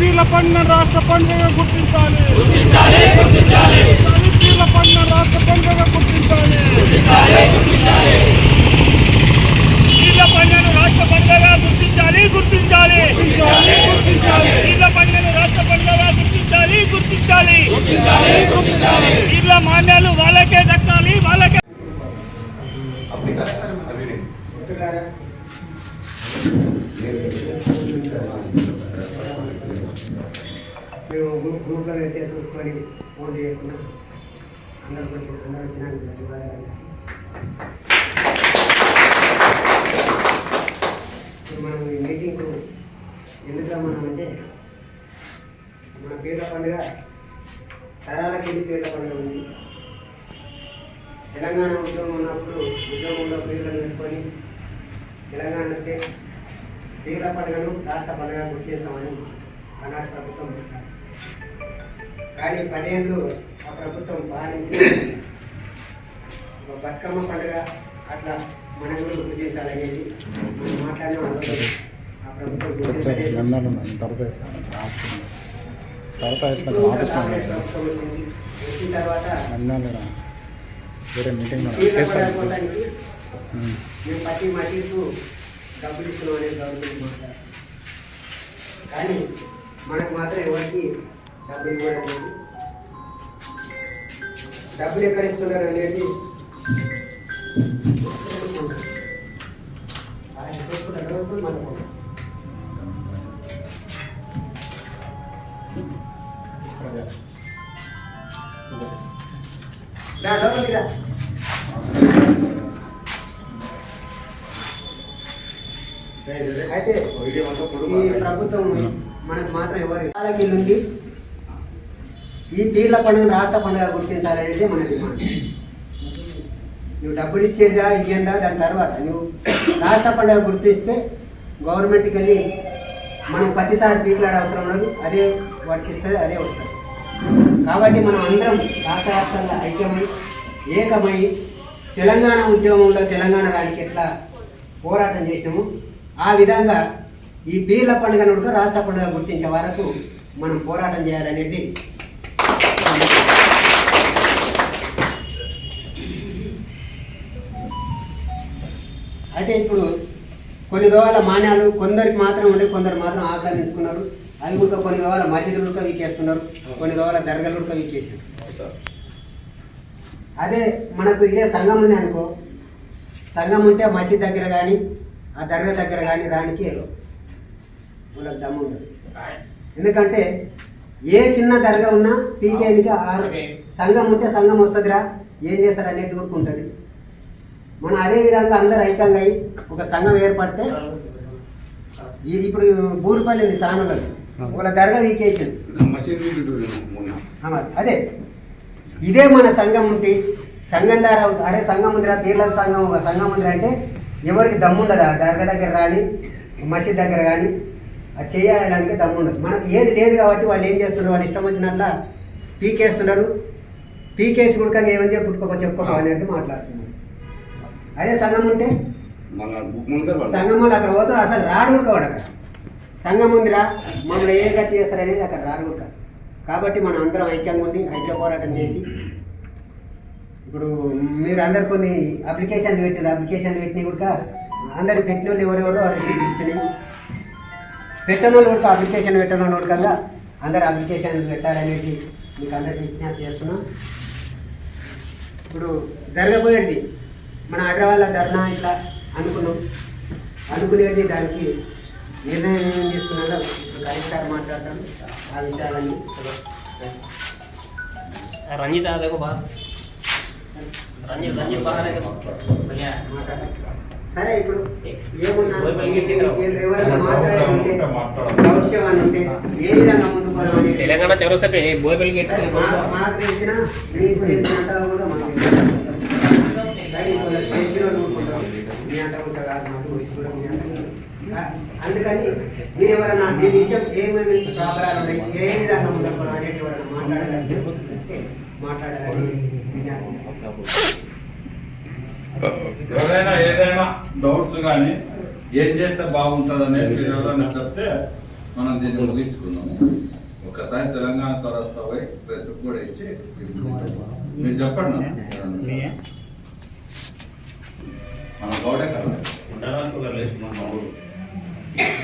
పీల పండిన రాష్ట్ర పండుగ గుర్తించాలి. పీల పండిన రాష్ట్ర పండుగ గుర్తించాలి. గ్రూప్లో చూసుకొని ఫోన్ చేయకుండా. అందరికి వచ్చి అందరూ వచ్చినాక ధన్యవాదాలు ఇప్పుడు మనం ఈ మీటింగ్కు ఎందుకు రమ్మన్నామంటే మన పేర్ల పండుగ తరాలకి వెళ్ళి పేర్ల పండుగ ఉంది? తెలంగాణ ఉద్యమం ఉన్నప్పుడు ఉద్యమంలో పేర్లను పెట్టుకొని తెలంగాణ స్టేట్ పేర్ల పండుగను రాష్ట్ర పండుగ గుర్తు చేస్తామని ఆనాటి ప్రభుత్వం కానీ పదేళ్ళు ఆ ప్రభుత్వం పాలించిన ఒక బతుకమ్మ పండుగ అట్లా మనం కూడా గుర్తు చేయాలనేది మనం మాట్లాడిన అందరూ ఆ ప్రభుత్వం. వచ్చిన తర్వాత వేరే మీటింగ్ మేము ప్రతి మసీదుకు డబ్బులు ఇస్తున్నాం అనేది గవర్నమెంట్ కానీ మనకు మాత్రం ఎవరికి డబ్బులు ఇవ్వడం లేదు డబ్బులు ఎక్కడ ఇస్తున్నారు అనేది ఆయన మనకు రా. అయితే ఈ ప్రభుత్వం మనకు మాత్రం ఎవరు వాళ్ళకి ఉంది ఈ పీర్ల పండుగ రాష్ట్ర పండుగ గుర్తించాలనేది మన డిమాండ్ నువ్వు డబ్బులు ఇచ్చేదా ఇయ్యండా దాని తర్వాత నువ్వు రాష్ట్ర పండుగ గుర్తిస్తే గవర్నమెంట్కి వెళ్ళి మనం ప్రతిసారి పీకులాడే అవసరం ఉండదు అదే వర్తిస్తుంది అదే వస్తుంది. కాబట్టి మనం అందరం రాష్ట్ర వ్యాప్తంగా ఐక్యమై ఏకమై తెలంగాణ ఉద్యమంలో తెలంగాణ రానికి ఎట్లా పోరాటం చేసినాము ఆ విధంగా ఈ పీర్ల పండుగను కూడా రాష్ట్ర పండుగ గుర్తించే వరకు మనం పోరాటం చేయాలనేది అయితే ఇప్పుడు కొన్ని దోవల మాన్యాలు కొందరికి మాత్రం ఉండే కొందరు మాత్రం ఆక్రమించుకున్నారు. అవి కూడా కొన్ని దోవల మసీదులు ఉడక వీకేస్తున్నారు. కొన్ని దోవల దర్గాలు ఉడక వీకేసారు అదే మనకు ఇదే సంఘం ఉంది అనుకో. సంఘం ఉంటే మసీద్ దగ్గర కానీ ఆ దర్గా దగ్గర కానీ రానికి వాళ్ళకి దమ్ము ఉంటుంది ఎందుకంటే ఏ చిన్న దర్గా ఉన్నా పీకేనికి సంఘం ఉంటే సంఘం వస్తుందిరా ఏం చేస్తారు అనేది కూడా ఉంటుంది. మనం అదే విధంగా అందరు ఐక్యంగా అయ్యి ఒక సంఘం ఏర్పడితే ఇది ఇప్పుడు బూరిపల్లి ఉంది సానులకు వాళ్ళ దర్గా వీకేసింది ఆ, అదే. ఇదే మన సంఘం ఉంటే సంఘం ద్వారా అరే సంఘం ఉందిరా పీర్ల సంఘం ఒక సంఘం ఉందిరా అంటే ఎవరికి దమ్ముండదు? ఆ దర్గా దగ్గర రాని మసీద్ దగ్గర కానీ అది చేయాలంటే దమ్ముండదు. మనకు ఏది లేదు కాబట్టి వాళ్ళు ఏం చేస్తున్నారు? వాళ్ళు ఇష్టం వచ్చినట్ల పీకేస్తున్నారు. పీకేసి కూడా ఏమని చెప్పుకోపో అనేది మాట్లాడుతున్నారు. అదే సంఘం ఉంటే? సంఘం వాళ్ళు అక్కడ పోతారు అసలు రాడు కూడా అక్కడ. సంఘం ఉందిరా మమ్మల్ని ఏ గతి చేస్తారనేది అక్కడ రాడు కూడా కాబట్టి మనం అందరం ఐక్యంగా ఉండి ఐక్య పోరాటం చేసి ఇప్పుడు మీరు అందరు కొన్ని అప్లికేషన్లు పెట్టారు అప్లికేషన్లు పెట్టినవి కూడా అందరు పెట్టిన వాళ్ళు ఎవరెవరో వాళ్ళు రిసీట్ ఇచ్చినాయి. పెట్టిన వాళ్ళు కూడా అప్లికేషన్ పెట్టిన వాళ్ళు కూడా అందరు అప్లికేషన్లు పెట్టాలనేది మీకు అందరికి విజ్ఞప్తి చేస్తున్నాం. ఇప్పుడు జరగబోయేది మన ఆడవాళ్ళ ధర్నా ఇట్లా అనుకున్నాం. అనుకునేది దానికి నిర్ణయం ఏం తీసుకున్నారో కరెక్ట్గా మాట్లాడటం ఆ విషయాలన్నీ రంజిత్ సరే ఇప్పుడు ఏమున్నా మాట్లాడాలంటే ఏ విధంగా ముందుకు తెలంగాణ చౌరసే చౌరసపై బోయపల్లి మాకు తెలిసిన మీకు తెలిసినంత కూడా మనం అందుకని మీరు ఎవరైనా దీని విషయం ఏమేమి ప్రాబ్లాలు ఉన్నాయి ఏ విధంగా పోదాం అనేది ఎవరైనా మాట్లాడగలిసి అంటే మాట్లాడగలిగి విజ్ఞప్తి ఎవరైనా ఏదైనా డౌట్స్ కానీ ఏం చేస్తే బాగుంటుంది అనేది మీరు ఎవరైనా చెప్తే మనం దీన్ని ముగించుకుందాము. ఒకసారి తెలంగాణ చౌరస్తా పోయి ప్రెస్ కూడా ఇచ్చి మీరు చెప్పండి. మన గౌడే కదా.